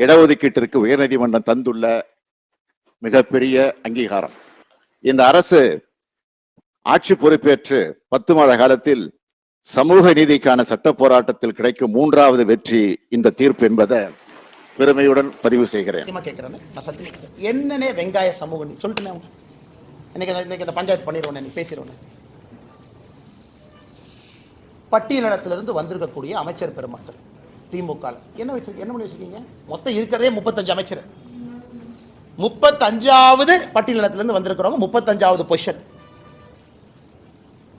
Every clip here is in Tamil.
இடஒதுக்கீட்டிற்கு உயர்நீதிமன்றம் தந்துள்ள மிகப்பெரிய அங்கீகாரம். இந்த அரசு ஆட்சி பொறுப்பேற்று பத்து மாத காலத்தில் சமூக நீதிக்கான சட்ட போராட்டத்தில் கிடைக்கும் மூன்றாவது வெற்றி இந்த தீர்ப்பு என்பதை பெருமையுடன் பதிவு செய்கிறேன். என்னன்னே வெங்காய சமூக சொல்லிட்டு இன்னைக்கு இந்த- இன்னைக்கு இந்த பஞ்சாயத்து பண்ணிடுவோம் பேசிடுவோம் பட்டியலிடத்திலிருந்து வந்திருக்கக்கூடிய அமைச்சர் பெருமக்கள். திமுக என்ன வச்சிருக்க என்ன பண்ணி வச்சிருக்கீங்க? மொத்தம் இருக்கிறதே முப்பத்தஞ்சு அமைச்சர். முப்பத்தஞ்சாவது பட்டியலினத்திலேருந்து வந்திருக்கிறவங்க முப்பத்தஞ்சாவது பொசிஷன்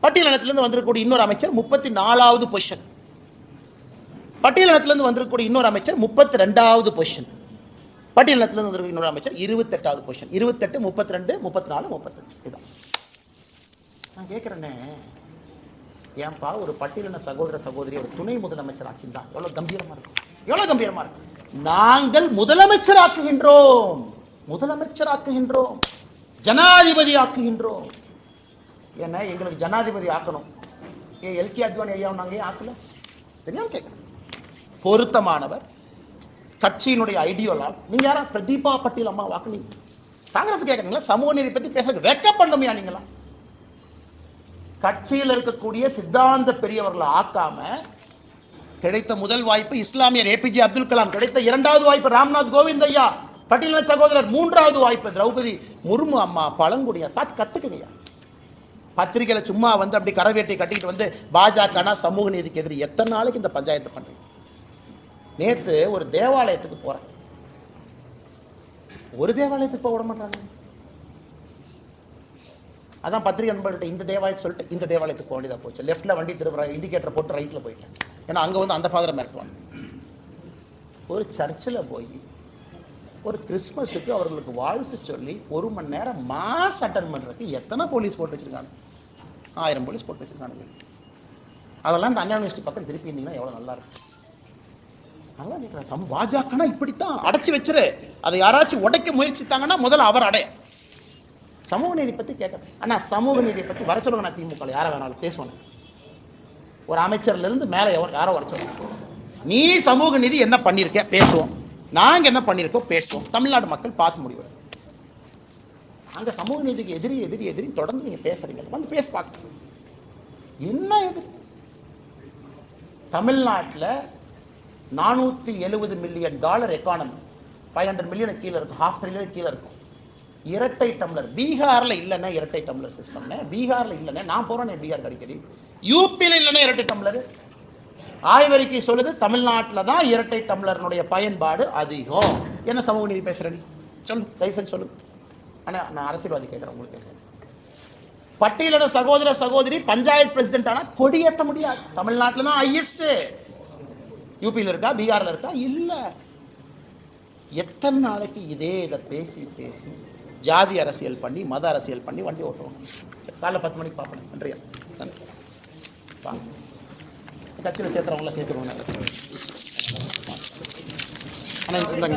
பட்டியலினத்திலேருந்து வந்திருக்கக்கூடிய இன்னொரு அமைச்சர் முப்பத்தி நாலாவது பொசிஷன் பட்டியலினத்திலேருந்து வந்திருக்கக்கூடிய இன்னொரு அமைச்சர் முப்பத்தி ரெண்டாவது பொசிஷன் பட்டியலினத்திலேருந்து வந்திருக்க இன்னொரு அமைச்சர் இருபத்தெட்டாவது பொசிஷன் இருபத்தெட்டு முப்பத்தி ரெண்டு முப்பத்தி நாலு முப்பத்தஞ்சு. இதுதான் நான் கேட்குறேனே ஏன்பா ஒரு பட்டியலின சகோதர சகோதரி ஒரு துணை முதலமைச்சர் ஆக்கின்றான் எவ்வளோ கம்பீரமாக இருக்கும் எவ்வளோ கம்பீரமாக இருக்கும் நாங்கள் முதலமைச்சர் ஆக்குகின்றோம் முதலமைச்சர் ஆக்குகின்றோம் ஜனாதிபதி ஆக்குகின்றோம் ஏன்னா எங்களுக்கு ஜனாதிபதி ஆக்கணும். ஏன் எல்கே அத்வானி ஐயா நாங்கள் ஏன் ஆக்கல? தெரியாம கேட்குறேன் பொருத்தமானவர். கட்சியினுடைய ஐடியோலால் நீங்கள் யாரா? பிரதீபா பட்டியல் அம்மா வாக்குனீங்க காங்கிரஸ் கேட்குறீங்களா சமூக நீதி பற்றி பேசுறதுக்கு வெட்கப்படணுமையா நீங்களா கட்சியில் இருக்கக்கூடிய சித்தாந்த பெரியவர்களை ஆக்காம கிடைத்த முதல் வாய்ப்பு இஸ்லாமியர் ஏபிஜே அப்துல் கலாம் கிடைத்த இரண்டாவது வாய்ப்பு ராம்நாத் கோவிந்த் ஐயா பட்டியலின சகோதரர் மூன்றாவது வாய்ப்பு திரௌபதி முர்மு அம்மா பழங்குடியா பார்த்து கத்துக்குங்கய்யா பத்திரிக்கையில சும்மா வந்து அப்படி கரவேட்டை கட்டிக்கிட்டு வந்து பாஜகனா சமூக நீதிக்கு எதிரி எத்தனை நாளைக்கு இந்த பஞ்சாயத்து பண்றீங்க? நேத்து ஒரு தேவாலயத்துக்கு போறேன். ஒரு தேவாலயத்துக்கு போக விட மாட்டாங்க. அதான் பத்திரிகை நண்பர்கள்ட்ட இந்த தேவாலயத்தை சொல்லிட்டு இந்த தேவாலயத்துக்கு வேண்டியதாக போச்சு. லெஃப்ட்டில் வண்டி திருப்புற இண்டிகேட்டர் போட்டு ரைட்டில் போயிட்டேன். ஏன்னா அங்கே வந்து அந்த ஃபாதரை மிரட்டுவாங்க. ஒரு சர்ச்சில் போய் ஒரு கிறிஸ்மஸுக்கு அவர்களுக்கு வாழ்த்து சொல்லி ஒரு மணி நேரம் மாஸ் அட்டன் பண்ணுறதுக்கு எத்தனை போலீஸ் போட்டு வச்சுருக்காங்க? ஆயிரம் போலீஸ் போட்டு வச்சுருக்காங்க அதெல்லாம் இந்த அண்ணா யூனிவர்சிட்டி பக்கம் திருப்பி இருந்தீங்கன்னா எவ்வளோ நல்லா இருக்கும். நல்லா கேட்குறேன் சம் பாஜகனா இப்படித்தான் அடைச்சி வச்சிரு. அதை யாராச்சும் உடைக்க முயற்சித்தாங்கன்னா முதல்ல அவர் அடைய. சமூக நீதி பற்றி கேட்குறேன் அண்ணா சமூக நீதியை பற்றி வர சொல்லுங்க நான் திமுக யாரை வேணாலும் பேசுவேன் ஒரு அமைச்சர்ல இருந்து மேலே எவர் யாரோ வர சொல்லுங்க. நீ சமூக நீதி என்ன பண்ணியிருக்க பேசுவோம். நாங்கள் என்ன பண்ணியிருக்கோம் பேசுவோம். தமிழ்நாடு மக்கள் பார்த்து முடிவு. அங்கே சமூக நீதிக்கு எதிரி எதிரி எதிரி தொடர்ந்து நீங்கள் பேசுறீங்க. வந்து பேச பார்க்க என்ன எதிரி? தமிழ்நாட்டில் நானூற்றி எழுபது million dollar economy five hundred million கீழே இருக்கும். ஹாஃப் ட்ரில்லியன் கீழே இருக்கும். இரட்டை டம்ளர். பீகாரில் இல்லைன்னா இரட்டை டம்ளர் சிஸ்டம்னு பீகாரில் இல்லைன்னா நான் போகிறேன் பீகார் அடிக்கடி யூபியில் இல்லைன்னா இரட்டை டம்ளர். ஆய்வறிக்கை சொல்லுது தமிழ்நாட்டில் தான் இரட்டை டம்ளர்னுடைய பயன்பாடு அதிகம். என்ன சமூக நீதி பேசுகிறேன் சொல்லு தயவு செஞ்சு சொல்லு. ஆனால் நான் அரசியல்வாதி கேட்குறேன் உங்களுக்கு கேட்குறேன். பட்டியலிட சகோதர சகோதரி பஞ்சாயத்து பிரசிடென்ட் ஆனா கொடியேற்ற முடியாது. தமிழ்நாட்டில் தான் ஹையஸ்ட் யூபியில் இருக்கா பீகாரில் இருக்கா? இல்ல. எத்தனை நாளைக்கு இதே இதை பேசி பேசி ஜாதி அரசியல் பண்ணி மத அரசியல் பண்ணி வண்டி ஓட்டுவாங்க காலைல பத்து மணிக்கு பார்ப்பேன் நன்றியா? நன்றி. வாங்க கட்சியில் சேர்த்துறவங்களாம் சேர்த்துருவோம் ஆனால் இந்த